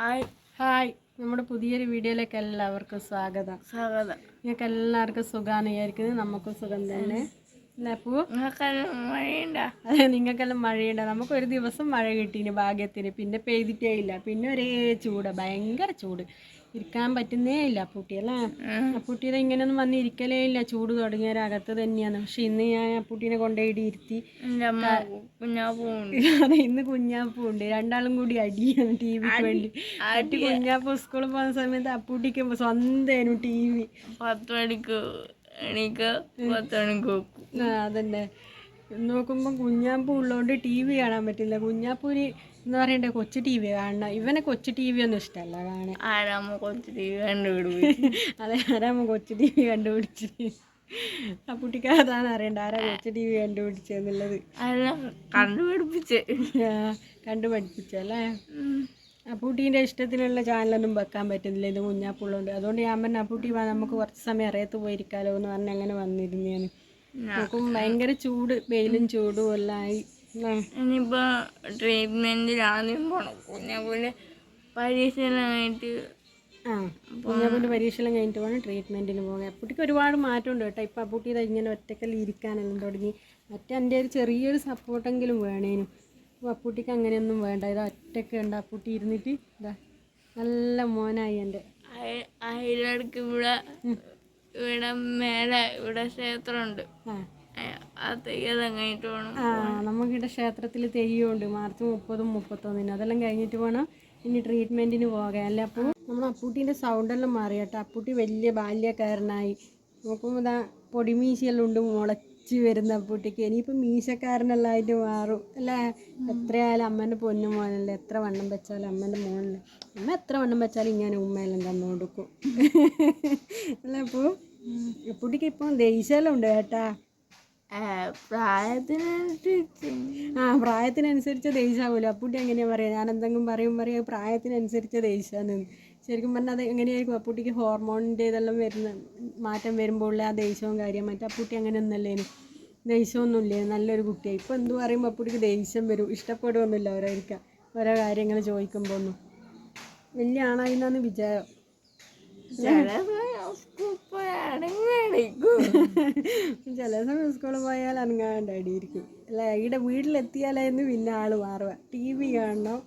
Hi. Hi. നമ്മുടെ പുതിയൊരു വീഡിയോയിലേക്ക് എല്ലാവർക്കും സ്വാഗതം. സ്വാഗതം. നിങ്ങൾക്ക് എല്ലാവർക്കും സുഖമാണ് വിചാരിക്കുന്നത് നമുക്കും സുഖം തന്നെ. അപ്പൂ? അതെ നിങ്ങൾക്കെല്ലാം മഴയുണ്ട്. നമുക്ക് ഒരു ദിവസം മഴ കിട്ടീന് ഭാഗ്യത്തിന്. പിന്നെ പെയ്തിട്ടേ ഇല്ല. പിന്നെ ഒരേ ചൂട് ഭയങ്കര ചൂട്. ഇരിക്കാൻ പറ്റുന്നേ ഇല്ല. അപ്പൂട്ടി അല്ലേ അപ്പൂട്ടിയുടെ ഇങ്ങനെയൊന്നും വന്ന് ഇരിക്കലേ ഇല്ല. ചൂട് തുടങ്ങിയ അകത്ത് തന്നെയാണ്. പക്ഷെ ഇന്ന് ഞാൻ അപ്പൂട്ടിനെ കൊണ്ടുപോയി ഇരുത്തി അതെ ഇന്ന് കുഞ്ഞാപ്പൂ ഉണ്ട് രണ്ടാളും കൂടി അടിയാണ് ടി വിക്ക് വേണ്ടി. എന്നിട്ട് കുഞ്ഞാപ്പൂ സ്കൂളിൽ പോകുന്ന സമയത്ത് അപ്പൂട്ടിക്ക് സ്വന്തം ടി വി. പത്ത് മണിക്ക് എനിക്ക് പത്ത് മണിക്ക് അതന്നെ. നോക്കുമ്പോൾ കുഞ്ഞാപ്പൂ ഉള്ളതുകൊണ്ട് ടി വി കാണാൻ പറ്റില്ല. കുഞ്ഞാപ്പൂര് എന്ന് പറയണ്ടേ കൊച്ചു ടി വി കാണണം ഇവനെ കൊച്ചു ടി വി ഒന്നും ഇഷ്ടമല്ല കാണാൻ. കുറച്ച് ടി വി കണ്ടുപിടിക്കും അതെ ആരാമ കൊച്ചു ടി വി കണ്ടുപിടിച്ചിട്ട് ആ കുട്ടിക്ക് അതാണ് അറിയണ്ട ആരാ കൊച്ചു ടി വി കണ്ടുപിടിച്ചെന്നുള്ളത് കണ്ടുപിടിപ്പിച്ച്? ആ, കണ്ടു പഠിപ്പിച്ചല്ലേ അപ്പൂട്ടീന്റെ ഇഷ്ടത്തിനുള്ള ചാനലൊന്നും വെക്കാൻ പറ്റുന്നില്ല. ഇത് കുഞ്ഞാപ്പുള്ളുണ്ട്. അതുകൊണ്ട് ഞാൻ പറഞ്ഞ അപ്പൂട്ടി വാ നമുക്ക് കുറച്ച് സമയം അറിയത്ത് പോയിരിക്കാലോ എന്ന് പറഞ്ഞ് അങ്ങനെ വന്നിരുന്നു ഞാൻ നോക്കും ഭയങ്കര ചൂട് വെയിലും ചൂടും എല്ലാം ആയി. ഇനിയിപ്പോൾ ട്രീറ്റ്മെന്റിൽ ആദ്യം പോകണം കുഞ്ഞാപ്പൂന്റെ പരീക്ഷണമായിട്ട് കുഞ്ഞാപ്പൂന്റെ പരീക്ഷയെല്ലാം കഴിഞ്ഞിട്ട് വേണം ട്രീറ്റ്മെന്റിന് പോകാൻ. അപ്പൂട്ടിക്ക് ഒരുപാട് മാറ്റമുണ്ട് കേട്ടോ. ഇപ്പം അപ്പൂട്ടി ഇതാ ഇങ്ങനെ ഒറ്റക്കല്ല ഇരിക്കാനെല്ലാം തുടങ്ങി. മറ്റേ എന്റെ ഒരു ചെറിയൊരു സപ്പോർട്ടെങ്കിലും വേണേനും. അപ്പോൾ അപ്പൂട്ടിക്ക് അങ്ങനെയൊന്നും വേണ്ട. ഇത് ഒറ്റയ്ക്ക് ഉണ്ട് അപ്പൂട്ടി ഇരുന്നിട്ട്. ഇതാ നല്ല മോനായി എന്റെ. അയ- അയലടുക്ക് ഇവിടെ ഇവിടെ മേലെ ഇവിടെ ക്ഷേത്രമുണ്ട്. ആ. ആ നമുക്കിവിടെ ക്ഷേത്രത്തിൽ തെയ്യമുണ്ട് മാർച്ച് മുപ്പതും മുപ്പത്തൊന്നിനും. അതെല്ലാം കഴിഞ്ഞിട്ട് വേണം ഇനി ട്രീറ്റ്മെന്റിന് പോകാൻ. അല്ലേ അപ്പോൾ നമ്മൾ അപ്പൂട്ടീന്റെ സൗണ്ടെല്ലാം മാറി കേട്ടോ. അപ്പൂട്ടി വലിയ ബാല്യക്കാരനായി. നോക്കുമ്പോൾ ഇതാ പൊടിമീശയെല്ലാം ഉണ്ട് മുളച്ച് വരുന്ന അപ്പൂട്ടിക്ക്. ഇനിയിപ്പോൾ മീശക്കാരനെല്ലാം ആയിട്ട് മാറും. അല്ലേ? എത്രയായാലും അമ്മേന്റെ പൊന്നു മോനല്ലേ? എത്ര വണ്ണം വെച്ചാലും അമ്മന്റെ മോനല്ലേ? അമ്മ എത്ര വണ്ണം വെച്ചാലും ഇങ്ങനെ ഉമ്മയെല്ലാം തന്നു കൊടുക്കും. അല്ലേ അപ്പോൾ അപ്പൂട്ടിക്ക് ഇപ്പം ദേഷ്യമെല്ലാം ഉണ്ട് കേട്ടാ. പ്രായത്തിനനുസരിച്ച് ആ പ്രായത്തിനനുസരിച്ച് ദേഷ്യാവുമല്ലോ അപ്പൂട്ടി എങ്ങനെയാ പറയാ? ഞാൻ എന്തെങ്കിലും പറയും പറയും പ്രായത്തിനനുസരിച്ച് ദേഷ്യാന്ന്. ശരിക്കും പറഞ്ഞാൽ അത് എങ്ങനെയായിരിക്കും? അപ്പൂട്ടിക്ക് ഹോർമോണിന്റെ ഇതെല്ലാം വരുന്ന മാറ്റം വരുമ്പോൾ ഉള്ള ആ ദേഷ്യവും കാര്യം മറ്റേ അപ്പൂട്ടി അങ്ങനെ ഒന്നല്ലേനു ദേഷ്യമൊന്നുമില്ലേ? നല്ലൊരു കുട്ടിയാണ് ഇപ്പം എന്ത് പറയുമ്പോൾ അപ്പൂട്ടിക്ക് ദേഷ്യം വരും. ഇഷ്ടപ്പെടുമൊന്നുമില്ല ഓരോരിക്കാം ഓരോ കാര്യങ്ങൾ ചോദിക്കുമ്പോൾ ഒന്നും വലിയ ആണായിന്നാന്ന് വിചാരം. ചില സമയം സ്കൂളിൽ പോയി അടങ്ങിയടിക്കും ചില സമയം സ്കൂളിൽ പോയാൽ അനങ്ങാണ്ട് അടിയിരിക്കും അല്ല? ഇവിടെ വീട്ടിലെത്തിയാലായിരുന്നു പിന്നെ ആൾ മാറുക. ടി വി കാണണം.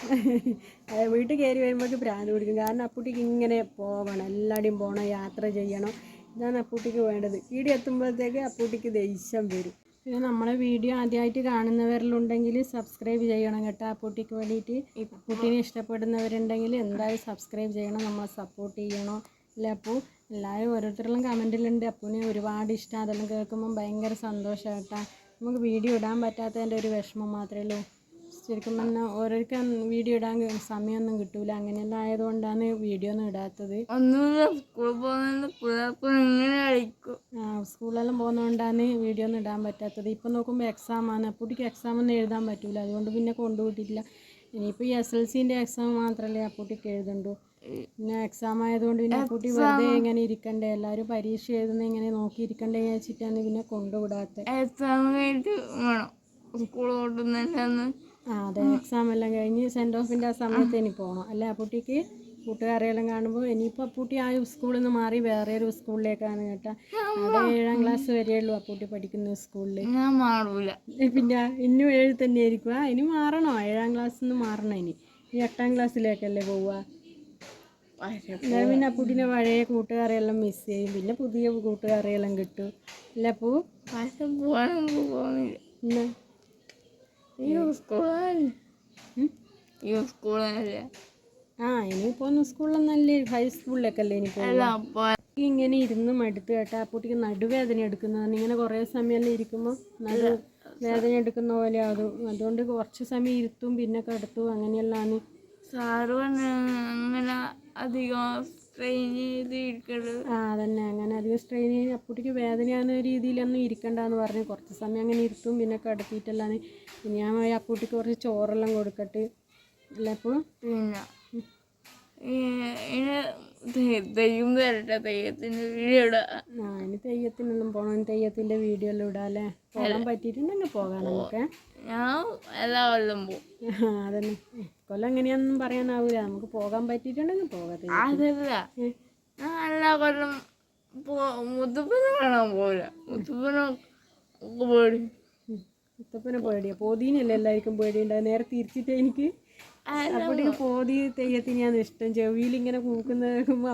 അതെ, വീട്ടിൽ കയറി വരുമ്പോഴേക്ക് പ്രാന്ത് പിടിക്കും. കാരണം അപ്പൂട്ടിക്ക് ഇങ്ങനെ പോകണം എല്ലാവരുടെയും പോകണം യാത്ര ചെയ്യണം. ഇതാണ് അപ്പൂട്ടിക്ക് വേണ്ടത്. ഇവിടെ എത്തുമ്പോഴത്തേക്ക് അപ്പൂട്ടിക്ക് ദേഷ്യം വരും. പിന്നെ നമ്മളെ വീഡിയോ ആദ്യമായിട്ട് കാണുന്നവരിലുണ്ടെങ്കിൽ സബ്സ്ക്രൈബ് ചെയ്യണം കേട്ടോ ആ അപ്പൂട്ടിക്ക് വേണ്ടിയിട്ട്. ഈ കുട്ടീനെ ഇഷ്ടപ്പെടുന്നവരുണ്ടെങ്കിൽ എന്തായാലും സബ്സ്ക്രൈബ് ചെയ്യണം നമ്മളെ സപ്പോർട്ട് ചെയ്യണം. അല്ലേ അപ്പോൾ എല്ലാവരും ഓരോരുത്തരെല്ലാം കമന്റിലുണ്ട് അപ്പൂനെ ഒരുപാട് ഇഷ്ടം. അതെല്ലാം കേൾക്കുമ്പം ഭയങ്കര സന്തോഷം കേട്ടോ. നമുക്ക് വീഡിയോ ഇടാൻ പറ്റാത്തതിന്റെ ഒരു വിഷമം മാത്രമേ ഉള്ളൂ. ശരിക്കും പറഞ്ഞാൽ ഓരോരുത്തർക്കും വീഡിയോ ഇടാൻ സമയമൊന്നും കിട്ടൂല. അങ്ങനെയെല്ലാം ആയതുകൊണ്ടാണ് വീഡിയോ ഒന്നും ഇടാത്തത്. ഒന്നുമില്ല. സ്കൂളിൽ പോകുന്ന പിള്ളേർക്ക് ഇങ്ങനെ കളിക്കും. ആ, സ്കൂളിലെല്ലാം പോകുന്നതുകൊണ്ടാണ് വീഡിയോ ഒന്നും ഇടാൻ പറ്റാത്തത്. ഇപ്പം നോക്കുമ്പോൾ എക്സാമാണ് അപ്പൂട്ടിക്ക് എക്സാം ഒന്നും എഴുതാൻ പറ്റൂല. അതുകൊണ്ട് പിന്നെ കൊണ്ടുപോയിട്ടില്ല ഇനിയിപ്പോൾ ഈ എസ് എൽ സിന്റെ എക്സാം മാത്രമല്ലേ അപ്പൂട്ടിക്ക് എഴുതണ്ടു. പിന്നെ എക്സാം ആയതുകൊണ്ട് പിന്നെ കുട്ടി വെറുതെ ഇങ്ങനെ ഇരിക്കണ്ടേ. എല്ലാവരും പരീക്ഷ എഴുതുന്ന ഇങ്ങനെ നോക്കി ഇരിക്കണ്ടേ എന്ന് വെച്ചിട്ടാണ് പിന്നെ കൊണ്ടുവിടാത്തത് എക്സാം കഴിഞ്ഞിട്ട് വേണം. സ്കൂൾ ആ അതെ. എക്സാം എല്ലാം കഴിഞ്ഞ് സെൻഡ് ഓഫിന്റെ ആ സമയത്ത് ഇനി പോകണം അല്ലേ? അപ്പൂട്ടിക്ക് കൂട്ടുകാരെല്ലാം കാണുമ്പോൾ ഇനിയിപ്പോൾ അപ്പൂട്ടി ആ സ്കൂളിൽ നിന്ന് മാറി വേറെ ഒരു സ്കൂളിലേക്കാണ് കേട്ടോ. അവിടെ ഏഴാം ക്ലാസ് വരെയുള്ളൂ അപ്പൂട്ടി പഠിക്കുന്ന സ്കൂളിൽ ഞാൻ മാറൂല. പിന്നെ ഇന്നും ഏഴ് തന്നെ ആയിരിക്കും. ഇനി മാറണോ? ഏഴാം ക്ലാസ്സിൽ നിന്ന് മാറണം ഇനി? ഇനി എട്ടാം ക്ലാസ്സിലേക്കല്ലേ പോവുക? എന്നാൽ പിന്നെ അപ്പൂട്ടിനെ പഴയ കൂട്ടുകാരെല്ലാം മിസ് ചെയ്യും. പിന്നെ പുതിയ കൂട്ടുകാരെല്ലാം കിട്ടും. അല്ല അപ്പൂ? പോകാനൊന്നും പോകുന്നില്ല ഈ സ്കൂളല്ലേ? ഈ സ്കൂളല്ലേ ആ ഇനിയിപ്പോൾ ഒന്ന് സ്കൂളിലൊന്നല്ലേ ഹൈസ്കൂളിലൊക്കെ അല്ലേ ഇനി അപ്പൊ ഇങ്ങനെ ഇരുന്ന് മടുത്ത് കേട്ടാ അപ്പൂട്ടിക്ക് നടുവേദന എടുക്കുന്നതാണ് ഇങ്ങനെ കുറേ സമയമെല്ലാം ഇരിക്കുമ്പോൾ നടു വേദന എടുക്കുന്ന പോലെ ആകും അതുകൊണ്ട് കുറച്ച് സമയം ഇരുത്തും പിന്നെ കിടത്തും അങ്ങനെയെല്ലാം സാറ് അങ്ങനെ അധികം സ്ട്രെയിൻ ചെയ്ത് ഇരിക്കണം ആ അതന്നെ. അങ്ങനെ അധികം സ്ട്രെയിൻ ചെയ്ത് അപ്പോഴേക്ക് വേദനയാകുന്ന രീതിയിലൊന്നും ഇരിക്കണ്ടെന്ന് പറഞ്ഞ്. കുറച്ച് സമയം അങ്ങനെ ഇരുത്തും പിന്നെ കിടത്തിയിട്ടെല്ലാം പിന്നെ ഞാൻ പോയി അപ്പൂട്ടിക്ക് കുറച്ച് ചോറെല്ലാം കൊടുക്കട്ടെ. അല്ല അപ്പോൾ പിന്നെ തെയ്യം തരട്ടെ തെയ്യത്തിന്റെ വീഡിയോ ഇടാം. ആ ഇനി തെയ്യത്തിനൊന്നും പോകണം തെയ്യത്തിന്റെ വീഡിയോ എല്ലാം ഇടാം അല്ലേ? പോകാൻ പറ്റിയിട്ടുണ്ടെങ്കിൽ പോകാം നമുക്ക്. ഞാൻ എല്ലാ കൊല്ലം പോകും അതന്നെ. കൊല്ലം എങ്ങനെയാണെന്നും പറയാനാവൂല. നമുക്ക് പോകാൻ പറ്റിയിട്ടുണ്ടെങ്കിൽ പോകാം. തെയ്യം. അതല്ല ഞാൻ എല്ലാ കൊല്ലം മുത്തപ്പനെ കാണാൻ പോകില്ല മുത്തപ്പനെ ഒക്കെ പേടി. മുത്തപ്പനെ പേടിയാ. പോതീനല്ലേ എല്ലാവർക്കും പേടിയുണ്ടാവും നേരെ തിരിച്ചിട്ട് എനിക്ക്. അപ്പൂട്ടിക്ക് പോതി തെയ്യത്തിനെയാണ് ഇഷ്ടം. ചെവിയിൽ ഇങ്ങനെ കൂക്കുന്ന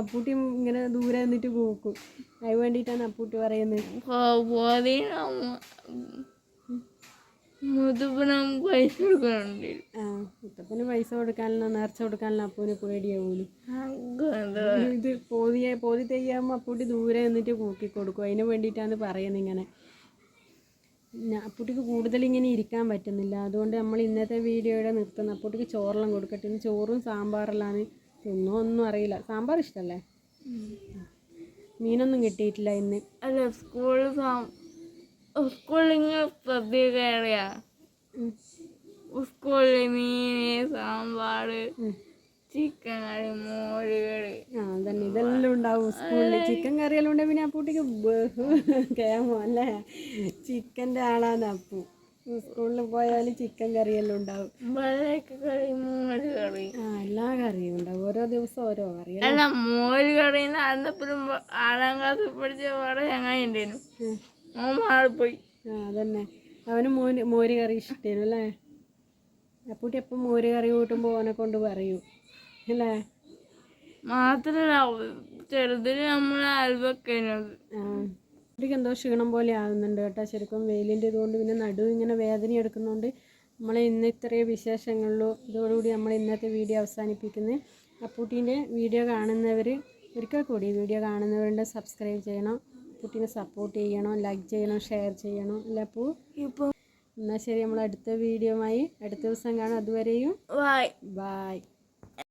അപ്പൂട്ടി ഇങ്ങനെ ദൂരെ നിന്നിട്ട് കൂക്കും. അതിന് വേണ്ടിയിട്ടാണ് അപ്പൂട്ടി പറയുന്നത്. മുത്തപ്പനെ പൈസ കൊടുക്കുന്നുണ്ട് ആ മുത്തപ്പന് പൈസ കൊടുക്കാനുള്ള നേർച്ച കൊടുക്കാനുള്ള അപ്പൂന് പേടിയാവൂലും ഇത് പോതിയെ പോതി തെയ്യാകുമ്പോൾ അപ്പൂട്ടി ദൂരെ നിന്നിട്ട് കൂക്കി കൊടുക്കും. അതിന് വേണ്ടിയിട്ടാണ് പറയുന്നത് ഇങ്ങനെ. ഞാ- അപ്പൂട്ടിക്ക് കൂടുതൽ ഇങ്ങനെ ഇരിക്കാൻ പറ്റുന്നില്ല. അതുകൊണ്ട് നമ്മൾ ഇന്നത്തെ വീഡിയോയുടെ നിർത്തുന്നത് അപ്പൂട്ടിക്ക് ചോറെല്ലാം കൊടുക്കട്ടെ. ഇന്ന് ചോറും സാമ്പാറെല്ലാം തിന്നോ ഒന്നും അറിയില്ല. സാമ്പാർ ഇഷ്ടമല്ലേ മീനൊന്നും കിട്ടിയിട്ടില്ല ഇന്ന്. അല്ല സ്കൂളിൽ ശ്രദ്ധിക്കാറിയാ ഉം. സ്കൂളിൽ മീന് സാമ്പാറ് ചിക്കൻ കറി മോര് കറി. ആ തന്നെ ഇതെല്ലാം ഉണ്ടാവും സ്കൂളിൽ ചിക്കൻ കറിയെല്ലാം ഉണ്ടെങ്കിൽ പിന്നെ അപ്പൂട്ടിക്ക് കേമോ അല്ലേ? ചിക്കന്റെ ആളാണ് അപ്പു. സ്കൂളിൽ പോയാൽ ചിക്കൻ കറിയെല്ലാം ഉണ്ടാവും. കറി മോര് കറി. ആ എല്ലാ കറിയും ഉണ്ടാവും. ഓരോ ദിവസം ഓരോ കറി. അല്ല മോര് കറി അന്നപ്പോഴും ആറാം ക്ലാസ്സിൽ പഠിച്ച പാടെ ഞങ്ങൾ ഉണ്ടായിരുന്നു മാറിപ്പോയി ആ അതന്നെ. അവന് മോര് മോര് കറി ഇഷ്ടേനു അല്ലേ? അപ്പൂട്ടി എപ്പം മോര് കറി കൂട്ടുമ്പോൾ ഓനെ കൊണ്ട് പറയൂ അല്ലേ? മാത്രല്ല ചെറുതിന് നമ്മൾ അൽവക്കുന്നത് കുട്ടിക്ക് എന്തോ ക്ഷീണം പോലെ ആകുന്നുണ്ട് കേട്ടോ. ശരിക്കും വെയിലിന്റെ ഇതുകൊണ്ട് പിന്നെ നടു ഇങ്ങനെ വേദന എടുക്കുന്നതുകൊണ്ട് നമ്മൾ ഇന്ന് ഇത്രയും വിശേഷങ്ങളിലോ ഇതോടുകൂടി നമ്മൾ ഇന്നത്തെ വീഡിയോ അവസാനിപ്പിക്കുന്നത് അപ്പൂട്ടീന്റെ വീഡിയോ കാണുന്നവർ ഒരിക്കൽ കൂടി വീഡിയോ കാണുന്നവരുണ്ട് സബ്സ്ക്രൈബ് ചെയ്യണം. അപ്പൂട്ടീനെ സപ്പോർട്ട് ചെയ്യണം ലൈക്ക് ചെയ്യണം ഷെയർ ചെയ്യണം. അല്ലേ അപ്പൂ? ഇപ്പൊ എന്നാൽ ശരി നമ്മൾ അടുത്ത വീഡിയോയുമായി അടുത്ത ദിവസം കാണാം. അതുവരെയും ബൈ ബായ്